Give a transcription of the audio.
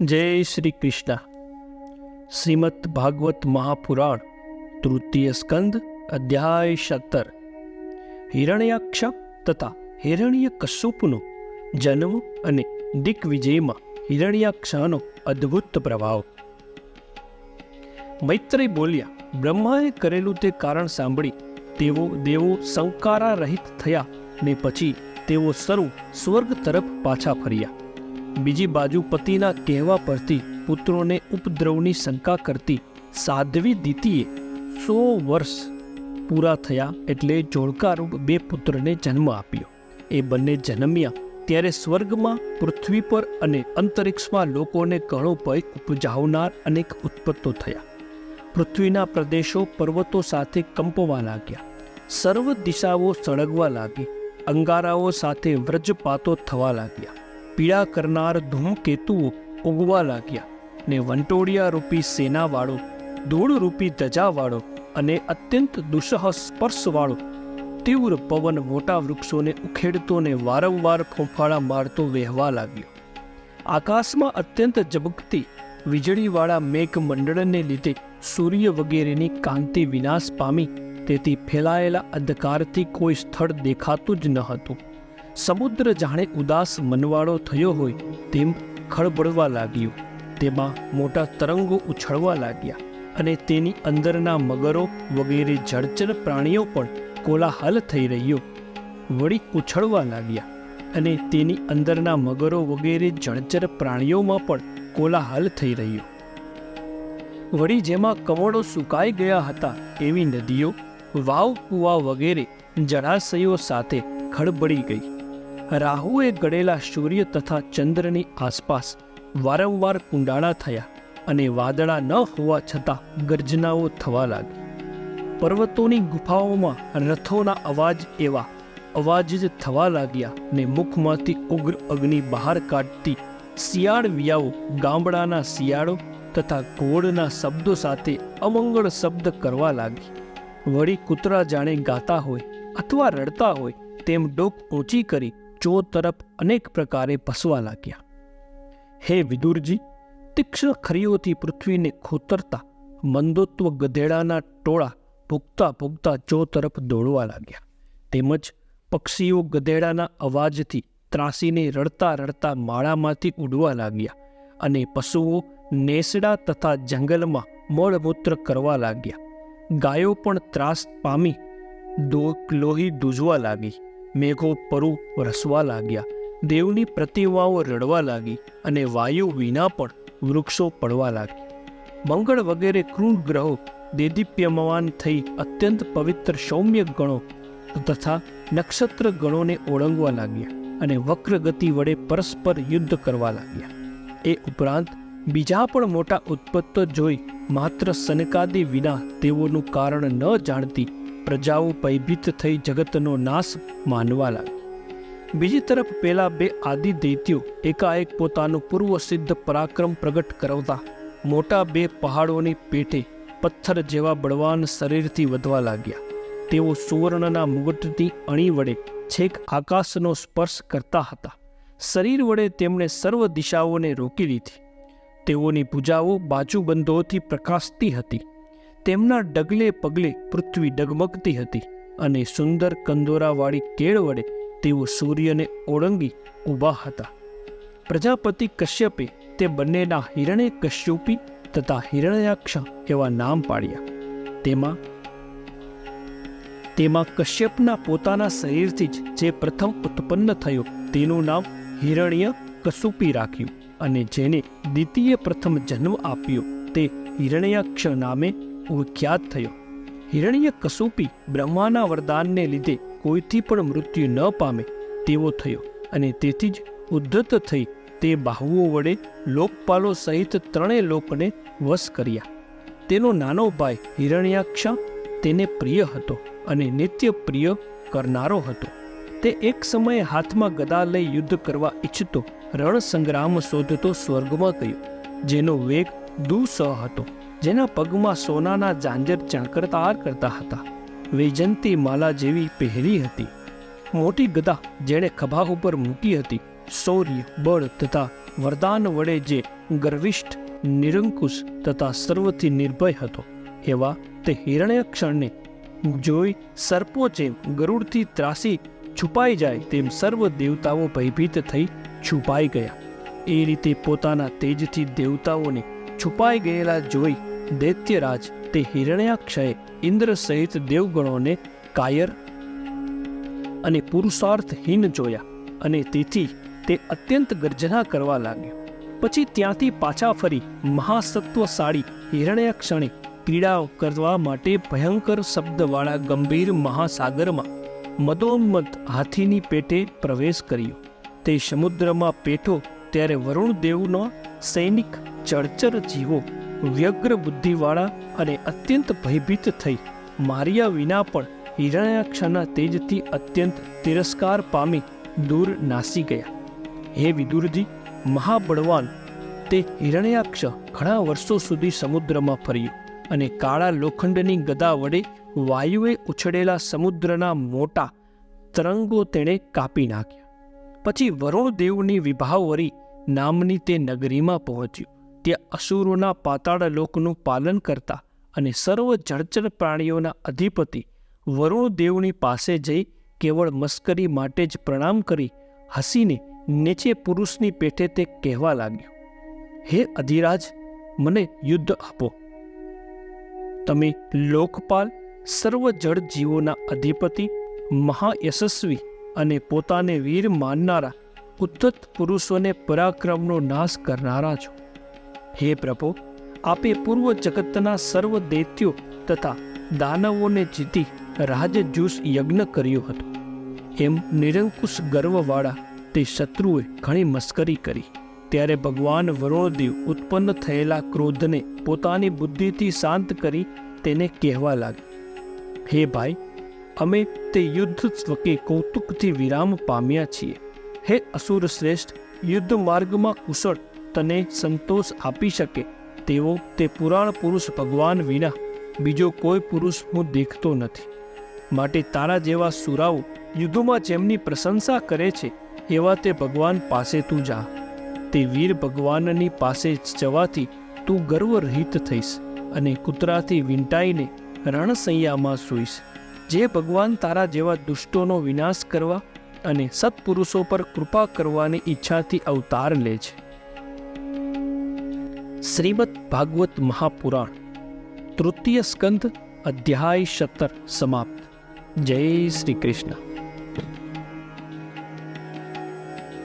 જય શ્રી કૃષ્ણ. શ્રીમદ ભાગવત મહાપુરાણ, તૃતીય સ્કંદ, અધ્યાય સત્તર. હિરણ્યાક્ષ તથા હિરણ્ય કશ્યપનો જન્મ અને દિગ્વિજયમાં હિરણ્યાક્ષનો અદ્ભુત પ્રભાવ. મૈત્રી બોલ્યા, બ્રહ્માએ કરેલું તે કારણ સાંભળી, તેઓ દેવો સંકારા રહિત થયા ને પછી તેઓ સર્વ સ્વર્ગ તરફ પાછા ફર્યા. બીજી બાજુ પતિના કહેવા પરથી પુત્રોને ઉપદ્રવની શંકા કરતી સાધ્વી દીતીએ સો વર્ષ પૂરા થયા એટલે જોડકારૂપ બે પુત્રને જન્મ આપ્યો. એ બંને જન્મ્યા ત્યારે સ્વર્ગમાં પૃથ્વી પર અને અંતરિક્ષમાં લોકોને ઘણો ભય ઉપજાવનાર અનેક ઉત્પત્તો થયા. પૃથ્વીના પ્રદેશો પર્વતો સાથે કંપવા લાગ્યા. સર્વ દિશાઓ સળગવા લાગી. અંગારાઓ સાથે વ્રજપાતો થવા લાગ્યા. પીડા કરનાર ધૂમકેતુઓ ઉગવા લાગ્યા ને વંટોળિયા રૂપી સેનાવાળો, ધૂળરૂપી ધજાવાળો અને અત્યંત દુઃસહ સ્પર્શવાળો તીવ્ર પવન મોટા વૃક્ષોને ઉખેડતો ને વારંવાર ફોંફાળા મારતો વહેવા લાગ્યો. આકાશમાં અત્યંત ઝબકતી વીજળીવાળા મેઘમંડળને લીધે સૂર્ય વગેરેની કાંતિ વિનાશ પામી તેથી ફેલાયેલા અંધકારથી કોઈ સ્થળ દેખાતું જ ન હતું. સમુદ્ર જાણે ઉદાસ મનવાળો થયો હોય તેમ ખળબળવા લાગ્યું. તેમાં મોટા તરંગો ઉછળવા લાગ્યા અને તેની અંદરના મગરો વગેરે જળચર પ્રાણીઓ પણ કોલાહલ થઈ રહ્યો. વળી ઉછળવા લાગ્યા અને તેની અંદરના મગરો વગેરે જળચર પ્રાણીઓમાં પણ કોલાહલ થઈ રહ્યો. વળી જેમાં કમળો સુકાઈ ગયા હતા એવી નદીઓ, વાવ કુવા વગેરે જળાશયો સાથે ખળબળી ગઈ. રાહુએ ગળેલા સૂર્ય તથા ચંદ્રની આસપાસ વારંવાર કુંડાળા થયા અને વાદળા ન હોવા છતાં ગર્જનાઓ થવા લાગી. પર્વતોની ગુફાઓમાં રથોના અવાજ એવા અવાજ જ થવા લાગ્યા ને મુખમાંથી ઉગ્ર અગ્નિ બહાર કાઢતી શિયાળ વિયાઓ ગામડાના શિયાળો તથા ઘોડના શબ્દો સાથે અમંગળ શબ્દ કરવા લાગી. વળી કૂતરા જાણે ગાતા હોય અથવા રડતા હોય તેમ ડોક ઊંચી કરી ચો તરફ અનેક પ્રકારે ભસવા લાગ્યા. હે વિદુરજી, તીક્ષ્ણ ખરીઓથી પૃથ્વીને ખોતરતા મંદોત્વ ગધેડાના ટોળા ભૂગતા ભૂગતા ચો તરફ દોડવા લાગ્યા. તેમજ પક્ષીઓ ગધેડાના અવાજથી ત્રાસીને રડતા રડતા માળામાંથી ઉડવા લાગ્યા અને પશુઓ નેસડા તથા જંગલમાં મળમૂત્ર કરવા લાગ્યા. ગાયો પણ ત્રાસ પામી દો લોહી દૂજવા લાગી. મેઘો પરુ રસવા લાગ્યા. દેવની પ્રતિમાઓ રડવા લાગી અને વાયુ વિના પણ વૃક્ષો પડવા લાગ્યા. મંગળ વગેરે ક્રૂર ગ્રહો દેદીપ્યમાન થઈ અત્યંત પવિત્ર સૌમ્ય ગણો તથા નક્ષત્ર ગણોને ઓળંગવા લાગ્યા અને વક્ર ગતિ વડે પરસ્પર યુદ્ધ કરવા લાગ્યા. એ ઉપરાંત બીજા પણ મોટા ઉત્પત્તો જોઈ માત્ર સનકાદી વિના તેઓનું કારણ ન જાણતી પ્રજાઓ ભયભીત થઈ જગતનો નાશ માનવા લાગી બીજી તરફ પેલા બે આદિ દૈત્યો એકાએક પોતાનું પૂર્વ સિદ્ધ પરાક્રમ પ્રગટ કરાવતા મોટા બે પહાડોની પેટે પથ્થર જેવા બળવાન શરીરથી વધવા લાગ્યા. તેઓ સુવર્ણના મુગટની અણી વડે છેક આકાશનો સ્પર્શ કરતા હતા. શરીર વડે તેમણે સર્વ દિશાઓને રોકી લીધી તેઓની ભુજાઓ બાજુબંધોથી પ્રકાશતી હતી. તેમના ડગલે પગલે પૃથ્વી ડગમગતી હતી અને સુંદર કંદોરાવાળી કેળ વડે તેઓ સૂર્યને ઓળંગી ઊભા હતા. પ્રજાપતિ કશ્યપે તે બંનેના હિરણ્ય કશ્યુપી તથા હિરણ્યાક્ષ એવા નામ પાડ્યા. તેમાં તેમાં કશ્યપના પોતાના શરીરથી જ જે પ્રથમ ઉત્પન્ન થયો તેનું નામ હિરણ્ય કસુપી રાખ્યું અને જેને દ્વિતીય પ્રથમ જન્મ આપ્યો તે હિરણ્યાક્ષ નામે વિખ્યાત થયો. હિરણ્ય કસુપી બ્રહ્માના વરદાનને લીધે કોઈથી પણ મૃત્યુ ન પામે તેવો થયો અને તેથી જ ઉદ્ધત થઈ તે બાહુઓ વડે લોકપાલો સહિત ત્રણેય લોકને વશ કર્યા. તેનો નાનો ભાઈ હિરણ્યાક્ષ તેને પ્રિય હતો અને નિત્ય પ્રિય કરનારો હતો. તે એક સમયે હાથમાં ગદા લઈ યુદ્ધ કરવા ઈચ્છતો રણ સંગ્રામ શોધતો સ્વર્ગમાં ગયો, જેનો વેગ દુસહ હતો. જેના પગમાં સોનાના જાંજર ચણકરતાર કરતા હતા. વૈજંતી માલા જેવી પહેરી હતી. મોટી ગદા જેણે ખભા ઉપર મૂકી હતી. શૌર્ય, બળ તથા વરદાન વડે જે ગર્વિષ્ઠ, નિરંકુશ તથા સર્વથી નિર્ભય હતો. એવા તે હિરણ્ય ક્ષણને જોઈ સર્પો જેમ ગરુડથી ત્રાસી છુપાઈ જાય તેમ સર્વ દેવતાઓ ભયભીત થઈ છુપાઈ ગયા. એ રીતે પોતાના તેજથી દેવતાઓને છુપાઈ ગયેલા જોઈ દૈત્યરાજ તે હિરણ્યાક્ષયે ઇન્દ્ર સહિત દેવગણોને કાયર અને પુરુષાર્થહીન જોયા અને તેથી તે અત્યંત ગર્જના કરવા લાગ્યો. પછી ત્યાંથી પાછા ફરી મહાસત્વશાળી હિરણ્યાક્ષણે પીડા કરવા માટે ભયંકર શબ્દવાળા ગંભીર મહાસાગરમાં મદોન્મત હાથીની પેટે પ્રવેશ કર્યો. તે સમુદ્રમાં પેઠો ત્યારે વરુણ દેવનો સૈનિક ચળચર જીવો વ્યગ્ર બુદ્ધિવાળા અને અત્યંત ભયભીત થઈ. માર્યા વિના પણ હિરણ્યાક્ષના તેજથી અત્યંત તિરસ્કાર પામી દૂર નાસી ગયા. હે વિદુરજી, મહાબળવાન, તે હિરણ્યાક્ષ ઘણા વર્ષો સુધી સમુદ્રમાં ફર્યું અને કાળા લોખંડની ગદા વડે વાયુએ ઉછળેલા સમુદ્રના મોટા તરંગો તેણે કાપી નાખ્યા. પછી વરુણદેવની વિભાવરી નામની તે નગરીમાં પહોંચ્યું. ત્યાં અસુરોના પાતાળ લોકનું પાલન કરતા અને સર્વ જળચર પ્રાણીઓના અધિપતિ વરુણદેવની પાસે જઈ કેવળ મસ્કરી માટે જ પ્રણામ કરી હસીને નીચે પુરુષની પેઠે તે કહેવા લાગ્યો, હે અધિરાજ, મને યુદ્ધ આપો. તમે લોકપાલ, સર્વ જળ જીવોના અધિપતિ, મહાયશસ્વી અને પોતાને વીર માનનારા ઉદ્ધત પુરુષોને પરાક્રમનો નાશ કરનારા છો. હે પ્રભો, આપે પૂર્વ જગતના સર્વ દૈત્યો તથા દાનવોને જીતી રાજજૂસ યજ્ઞ કર્યો હતો. એમ નિરંકુશ ગર્વવાળા તે શત્રુએ ઘણી મસ્કરી કરી. ત્યારે ભગવાન વરુણદેવ ઉત્પન્ન થયેલા ક્રોધને પોતાની બુદ્ધિથી શાંત કરી તેને કહેવા લાગ્યા, હે ભાઈ, અમે તે યુદ્ધ સ્વકે કૌતુકથી વિરામ પામ્યા છીએ. હે અસુર શ્રેષ્ઠ યુદ્ધ માર્ગમાં કુશળ તને સંતોષ આપી શકે તેવો તે પુરાણ પુરુષ ભગવાન વિના બીજો કોઈ પુરુષ હું દેખતો નથી. માટે તારા જેવા સુરાઓ યુદ્ધોમાં જેમની પ્રશંસા કરે છે, એવા તે ભગવાન પાસે તું જા. તે વીર ભગવાનની પાસે જવાથી તું ગર્વરહિત થઈશ અને કૂતરાથી વીંટાઈને રણસૈયામાં સૂઈશ. જે ભગવાન તારા જેવા દુષ્ટોનો વિનાશ કરવા અને સત્પુરુષો પર કૃપા કરવાની ઈચ્છાથી અવતાર લે છે. શ્રીમદ ભાગવત મહાપુરાણ તૃતીય સ્કંદ અધ્યાય સત્તર સમાપ્ત. જય શ્રી કૃષ્ણ.